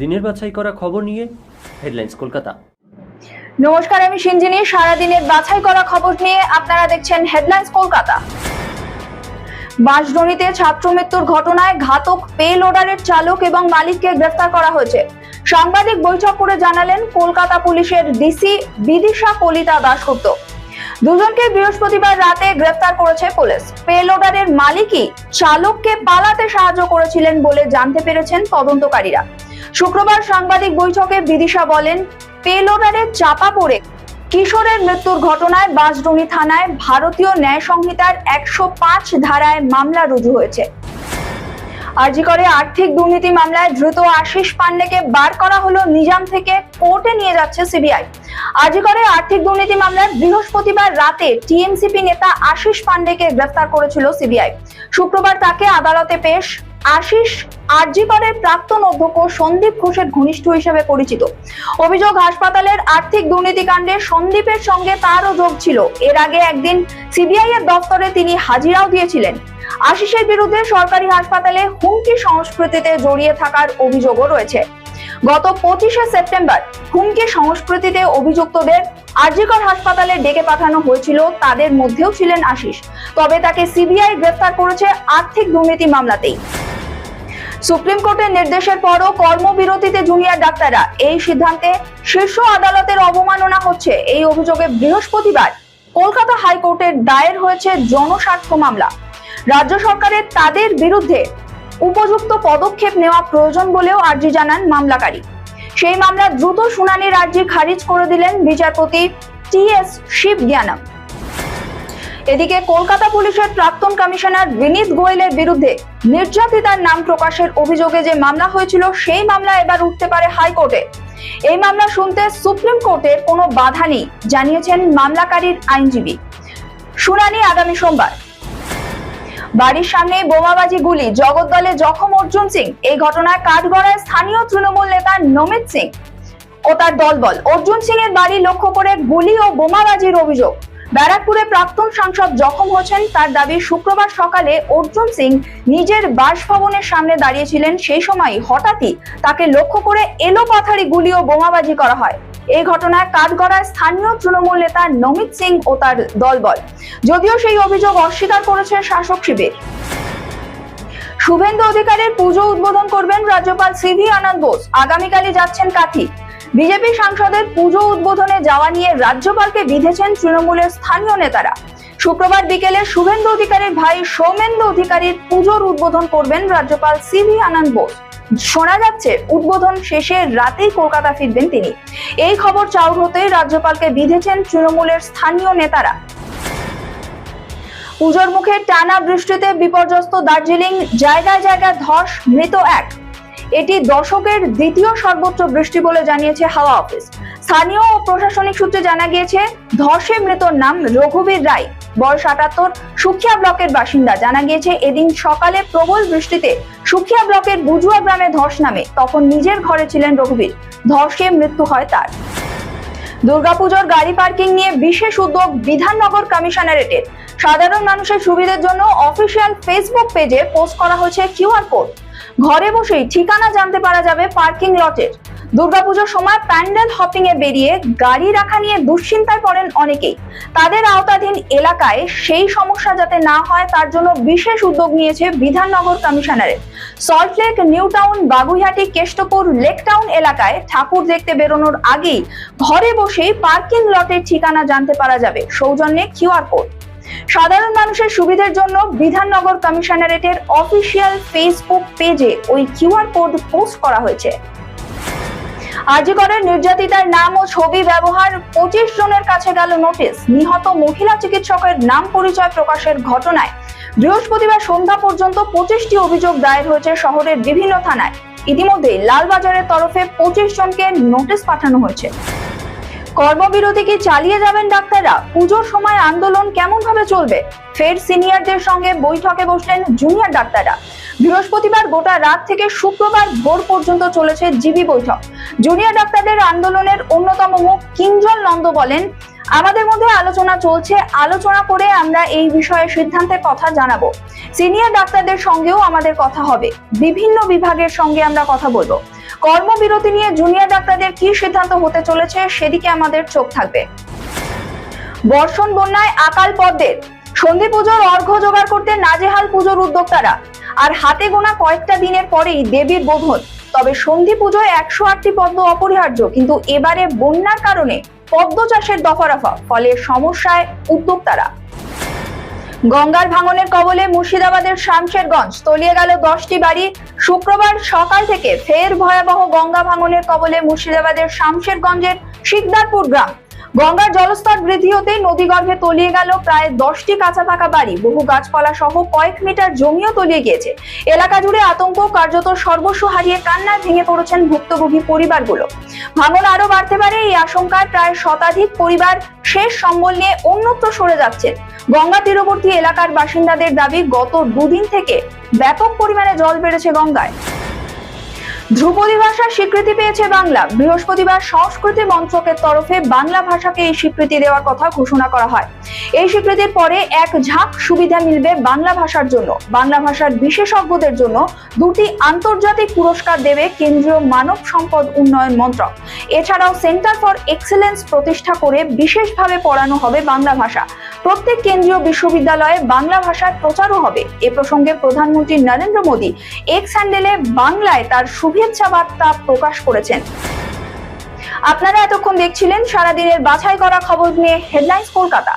দিনের বাছাই করা খবর নিয়ে হেডলাইন্স কলকাতা। নমস্কার, আমি সিঞ্জিনী সারাদিনের বাছাই করা খবর নিয়ে আপনারা দেখছেন হেডলাইন্স কলকাতা। বাঁশডনিতে ছাত্র মৃত্যুর ঘটনায় ঘাতক পে লোডারের চালক এবং মালিককে গ্রেফতার করা হয়েছে। সাংবাদিক বৈঠক করে জানালেন কলকাতা পুলিশের ডিসি বিদিশা কলিতা দাশগুপ্ত। দুজনকে বৃহস্পতিবার রাতে গ্রেফতার করেছে পুলিশ। পে লোডারের মালিকই চালককে পালাতে সাহায্য করেছিলেন বলে জানতে পেরেছেন তদন্তকারীরা। শুক্রবার সাংবাদিক বৈঠকে বিদিশা বলেন, পেলোডারে চাপা পড়ে কিশোরের মৃত্যুর ঘটনায় বাঁশডনি থানায় ভারতীয় ন্যায় সংহিতার একশো পাঁচ ধারায় মামলা রুজু হয়েছে। আরজি করে আর্থিক দুর্নীতি মামলায় দ্রুত আশিস পান্ডেকে বার করা হলো নিজাম থেকে কোর্টে নিয়ে যাচ্ছে সিবিআই। আরজি করে আর্থিক দুর্নীতি মামলায় বৃহস্পতিবার রাতে টিএমসিপি নেতা আশিস পান্ডেকে গ্রেফতার করেছিল সিবিআই। শুক্রবার তাকে আদালতে পেশ আশিস আরজি করের প্রাক্তন অধ্যক্ষ সন্দীপ ঘোষের ঘনিষ্ঠ হিসেবে পরিচিত। অভিযোগ, হাসপাতালের আর্থিক দুর্নীতি কাণ্ডে সন্দীপের সঙ্গে তারও যোগ ছিল। এর আগে একদিন সিবিআই এর দপ্তরে তিনি হাজিরাও দিয়েছিলেন। আশিসের বিরুদ্ধে সরকারি হাসপাতালে হুমকি সংস্কৃতিতে জড়িয়ে থাকার অভিযোগও রয়েছে। গত পঁচিশে সেপ্টেম্বর হুমকি সংস্কৃতিতে অভিযুক্তদের আরজিকর হাসপাতালে ডেকে পাঠানো হয়েছিল, তাদের মধ্যেও ছিলেন আশিস। তবে তাকে সিবিআই গ্রেফতার করেছে আর্থিক দুর্নীতি মামলাতেই। সুপ্রিম কোর্টের নির্দেশের পরও কর্মবিরতিতে জুনিয়র ডাক্তাররা এই সিদ্ধান্তে শীর্ষ আদালতের অবমাননা হচ্ছে। এই অভিযোগে বৃহস্পতিবার কলকাতা হাইকোর্টের দায়ের হয়েছে জনস্বার্থ মামলা। রাজ্য সরকারের তাদের বিরুদ্ধে উপযুক্ত পদক্ষেপ নেওয়া প্রয়োজন বলেও আর্জি জানান মামলাকারী। সেই মামলা দ্রুত শুনানির আর্জি খারিজ করে দিলেন বিচারপতি টি এস শিব জ্ঞানম এদিকে কলকাতা পুলিশের প্রাক্তন কমিশনার বিনীত গোয়েলের বিরুদ্ধে নির্যাতিতার নাম প্রকাশের অভিযোগে যে মামলা হয়েছিল, সেই মামলা এবার উঠতে পারে হাইকোর্টে। এই মামলা শুনতে সুপ্রিম কোর্টের কোনো বাধা নেই, জানিয়েছেন মামলাকারীর আইনজীবী। শুনানি আগামী সোমবার। বাড়ির সামনে বোমাবাজি গুলি জগদ্দলে জখম অর্জুন সিং, এই ঘটনায় কাঠগড়ায় স্থানীয় তৃণমূল নেতা নমিত সিং ও তার দলবল। অর্জুন সিং এর বাড়ি লক্ষ্য করে গুলি ও বোমাবাজির অভিযোগ। ব্যারাকপুরে প্রাক্তন সাংসদ জখম হয়েছেন তার দাবি, শুক্রবার সকালে অর্জুন সিং নিজের বাসভবনের সামনে দাঁড়িয়েছিলেন। সেই সময় হঠাৎই তাকে লক্ষ্য করে এলো পাথারি গুলি ও বোমাবাজি করা হয়। এই ঘটনায় কাঠগড়ায় স্থানীয় তৃণমূল নেতা নমিত সিং ও তার দলবল। যদিও সেই অভিযোগ অস্বীকার করেছে শাসক শিবির। শুভেন্দু অধিকারের পুজো উদ্বোধন করবেন রাজ্যপাল সিভি আনন্দ বোস। আগামীকালই যাচ্ছেন কাথি বিজেপি সাংসদের পুজো উদ্বোধনে যাওয়া নিয়ে রাজ্যপালকে বিধেছেন তৃণমূলের স্থানীয় নেতারা। শুক্রবার বিকেলে শুভেন্দু অধিকারীর ভাই সৌমেন্দু অধিকারীর পুজোর উদ্বোধন করবেন রাজ্যপাল সিভি আনন্দ বোস। শোনা যাচ্ছে, উদ্বোধন শেষে রাতেই কলকাতা ফিরবেন তিনি। এই খবর চাউর হতেই রাজ্যপালকে বিধেছেন তৃণমূলের স্থানীয় নেতারা। পুজোর মুখে টানা বৃষ্টিতে বিপর্যস্ত দার্জিলিং, জায়গায় জায়গায় ধস, মৃত এক। এটি দশকের দ্বিতীয় সর্বোচ্চ বৃষ্টি বলে জানিয়েছে হাওয়া অফিস। স্থানীয় ও প্রশাসনিক সূত্রে জানা গিয়েছে, ধসে মৃতর নাম রঘুবীর রায়। বয়স আটাত্তর, সুখিয়া ব্লকের বাসিন্দা। জানা গিয়েছে, এদিন সকালে প্রবল বৃষ্টিতে সুখিয়া ব্লকের বুজুয়া গ্রামে ধস নামে। তখন নিজের ঘরে ছিলেন রঘুবীর। ধসে মৃত্যু হয় তার। দুর্গাপুজোর গাড়ি পার্কিং নিয়ে বিশেষ উদ্যোগ বিধাননগর কমিশনারেটের। সাধারণ মানুষের সুবিধার জন্য অফিসিয়াল ফেসবুক পেজে পোস্ট করা হয়েছে কিউআর কোড। ঘরে বসেই ঠিকানা জানতে পারা যাবে পার্কিং লটের। দুর্গাপুজোর সময় প্যান্ডেল হপিং এ বেরিয়ে গাড়ি রাখা নিয়ে দুশ্চিন্তায় পড়েন অনেকেই। তাদের আওতাধীন এলাকায় সেই সমস্যা যাতে না হয় তার জন্য বিশেষ উদ্যোগ নিয়েছে Bidhannagar commissionerate. Salt Lake new town, Baguiati, Keshtopur, lake town এলাকায় ঠাকুর দেখতে বেরোনোর আগেই ঘরে বসেই পার্কিং লটের ঠিকানা জানতে পারা যাবে। সৌজন্যে কিউআর কোড। সাধারণ মানুষের সুবিধার জন্য বিধাননগর কমিশনারেটের অফিসিয়াল ফেসবুক পেজে ওই কিউআর কোড পোস্ট করা হয়েছে। আজিগড়ের নির্যাতিতার নাম ও ছবি ব্যবহার পঁচিশ জনের কাছে গেল নোটিশ। নিহত মহিলা চিকিৎসকের নাম পরিচয় প্রকাশের ঘটনায় বৃহস্পতিবার সন্ধ্যা পর্যন্ত পঁচিশটি অভিযোগ দায়ের হয়েছে শহরের বিভিন্ন থানায়। ইতিমধ্যে লালবাজারের তরফে পঁচিশ জনকে নোটিশ পাঠানো হয়েছে। কর্মবিরতি কি চালিয়ে যাবেন ডাক্তাররা। পুজোর সময় আন্দোলন কেমন ভাবে চলবে? ফের সিনিয়রদের সঙ্গে বৈঠকে বসলেন জুনিয়র ডাক্তাররা। বৃহস্পতিবার গোটা রাত থেকে শুক্রবার ভোর পর্যন্ত চলেছে জিবি বৈঠক। জুনিয়র ডাক্তারদের আন্দোলনের অন্যতম মুখ কিঞ্জল নন্দ বলেন, আমাদের মধ্যে আলোচনা চলছে, আলোচনা করে আমরা এই বিষয়ে সিদ্ধান্তের কথা জানাব। সিনিয়র ডাক্তারদের সঙ্গেও আমাদের কথা হবে। বিভিন্ন বিভাগের সঙ্গে আমরা কথা বলব। কর্মবিরতি নিয়ে জুনিয়র ডাক্তারদের কি সিদ্ধান্ত হতে চলেছে সেদিকে আমাদের চোখ থাকবে। বর্ষণ বন্যায় আকাল পদ্মের সন্ধি পুজোর অর্ঘ্য জোগাড় করতে নাজেহাল পুজোর উদ্যোক্তারা। আর হাতে গোনা কয়েকটা দিনের পরেই দেবীর বোধন। তবে সন্ধি পুজোয় একশো আটটি পদ্ম অপরিহার্য, কিন্তু এবারে বন্যার কারণে পদ্ম চাষের দফারফা ফলে সমস্যায় উদ্যোক্তারা। গঙ্গার ভাঙনের কবলে মুর্শিদাবাদের শামশেরগঞ্জ। তলিয়ে গেল দশটি বাড়ি। শুক্রবার সকাল থেকে ফের ভয়াবহ গঙ্গা ভাঙনের কবলে মুর্শিদাবাদের শামশেরগঞ্জের শিকদারপুর গ্রাম। গঙ্গার জলস্তর বৃদ্ধি হতেই নদীগর্ভে তলিয়ে গেল প্রায় দশটি কাঁচা পাকা বাড়ি। বহু গাছপালা সহ কয়েক মিটার জমিও তলিয়ে গিয়েছে। এলাকা জুড়ে আতঙ্ক কার্যত সর্বস্ব হারিয়ে কান্নায় ভেঙে পড়েছেন ভুক্তভোগী পরিবারগুলো। ভাঙন আরও বাড়তে পারে এই আশঙ্কায় প্রায় শতাধিক পরিবার শেষ সম্বল নিয়ে অন্যত্র সরে যাচ্ছে। গঙ্গা তীরবর্তী এলাকার বাসিন্দাদের দাবি, গত দুদিন থেকে ব্যাপক পরিমাণে জল বেড়েছে গঙ্গায়। ধ্রুপদী ভাষার স্বীকৃতি পেয়েছে বাংলা। বৃহস্পতিবার সংস্কৃতি মন্ত্রকের তরফে বাংলা ভাষাকে এই স্বীকৃতি দেওয়ার কথা ঘোষণা করা হয়। এই স্বীকৃতির পরে এক ঝাঁক সুবিধা মিলবে বাংলা ভাষার জন্য। বাংলা ভাষার বিশেষজ্ঞদের জন্য দুটি আন্তর্জাতিক পুরস্কার দেবে কেন্দ্রীয় মানব সম্পদ উন্নয়ন মন্ত্রক। এছাড়াও সেন্টার ফর এক্সেলেন্স প্রতিষ্ঠা করে বিশেষভাবে পড়ানো হবে বাংলা ভাষা। প্রত্যেক কেন্দ্রীয় বিশ্ববিদ্যালয়ে বাংলা ভাষার প্রচারও হবে। এ প্রসঙ্গে প্রধানমন্ত্রী নরেন্দ্র মোদী এক্স হ্যান্ডেলে বাংলায় তার শুভেচ্ছা বার্তা প্রকাশ করেছেন। আপনারা এতক্ষণ দেখছিলেন সারাদিনের বাছাই করা খবর নিয়ে হেডলাইন্স কলকাতা।